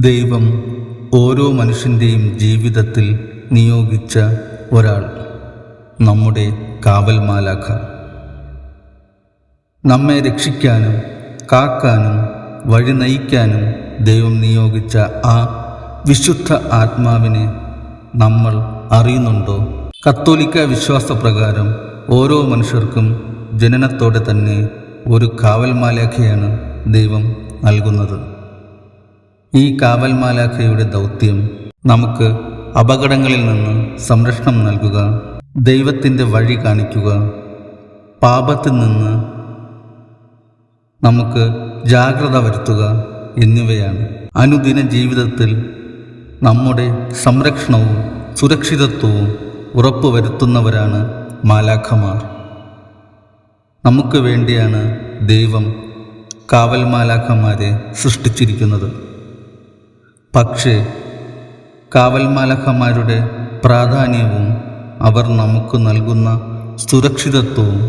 ദൈവം ഓരോ മനുഷ്യന്റെയും ജീവിതത്തിൽ നിയോഗിച്ച ഒരാൾ നമ്മുടെ കാവൽ മാലാഖ നമ്മെ രക്ഷിക്കാനും കാക്കാനും വഴി നയിക്കാനും ദൈവം നിയോഗിച്ച ആ വിശുദ്ധ ആത്മാവിനെ നമ്മൾ അറിയുന്നുണ്ടോ? കത്തോലിക്ക വിശ്വാസപ്രകാരം ഓരോ മനുഷ്യർക്കും ജനനത്തോടെ തന്നെ ഒരു കാവൽ മാലാഖയാണ് ദൈവം നൽകുന്നത്. ഈ കാവൽ മാലാഖയുടെ ദൗത്യം നമുക്ക് അപകടങ്ങളിൽ നിന്ന് സംരക്ഷണം നൽകുക ദൈവത്തിന്റെ വഴി കാണിക്കുക പാപത്തിൽ നിന്ന് നമുക്ക് ജാഗ്രത വരുത്തുക എന്നിവയാണ്. അനുദിന ജീവിതത്തിൽ നമ്മുടെ സംരക്ഷണവും സുരക്ഷിതത്വവും ഉറപ്പുവരുത്തുന്നവരാണ് മാലാഖമാർ. നമുക്ക് വേണ്ടിയാണ് ദൈവം കാവൽ മാലാഖമാരെ സൃഷ്ടിച്ചിരിക്കുന്നത്. പക്ഷേ കാവൽമാലഖമാരുടെ പ്രാധാന്യവും അവർ നമുക്ക് നൽകുന്ന സുരക്ഷിതത്വവും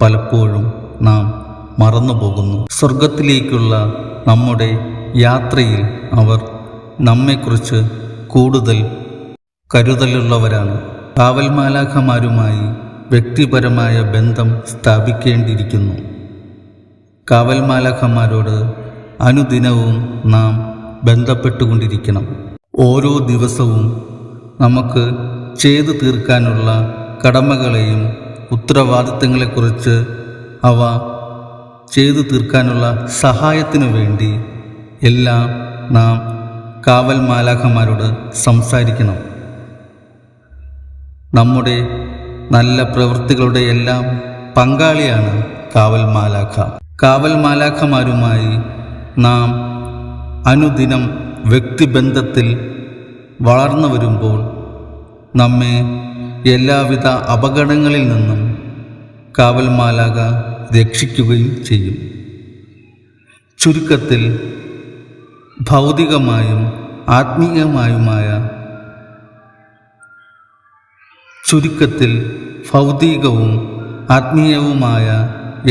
പലപ്പോഴും നാം മറന്നുപോകുന്നു. സ്വർഗത്തിലേക്കുള്ള നമ്മുടെ യാത്രയിൽ അവർ നമ്മെക്കുറിച്ച് കൂടുതൽ കരുതലുള്ളവരാണ്. കാവൽമാലാഖമാരുമായി വ്യക്തിപരമായ ബന്ധം സ്ഥാപിക്കേണ്ടിയിരിക്കുന്നു. കാവൽമാലാഖമാരോട് അനുദിനവും നാം ബന്ധപ്പെട്ടുകൊണ്ടിരിക്കണം. ഓരോ ദിവസവും നമുക്ക് ചെയ്തു തീർക്കാനുള്ള കടമകളെയും ഉത്തരവാദിത്തങ്ങളെക്കുറിച്ച് അവ ചെയ്തു തീർക്കാനുള്ള സഹായത്തിനു വേണ്ടി എല്ലാം നാം കാവൽ മാലാഖമാരോട് സംസാരിക്കണം. നമ്മുടെ നല്ല പ്രവൃത്തികളുടെ എല്ലാം പങ്കാളിയാണ് കാവൽ മാലാഖ. കാവൽ മാലാഖമാരുമായി നാം അനുദിനം വ്യക്തിബന്ധത്തിൽ വളർന്നു വരുമ്പോൾ നമ്മെ എല്ലാവിധ അപകടങ്ങളിൽ നിന്നും കാവൽമാലാക രക്ഷിക്കുകയും ചെയ്യും. ചുരുക്കത്തിൽ ഭൗതികമായും ആത്മീയമായുമായ ചുരുക്കത്തിൽ ഭൗതികവും ആത്മീയവുമായ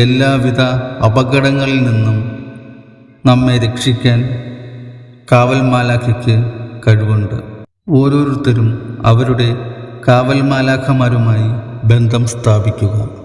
എല്ലാവിധ അപകടങ്ങളിൽ നിന്നും നമ്മെ രക്ഷിക്കാൻ കാവൽ മാലാഖയ്ക്ക് കഴിവുണ്ട്. ഓരോരുത്തരും അവരുടെ കാവൽമാലാഖമാരുമായി ബന്ധം സ്ഥാപിക്കുക.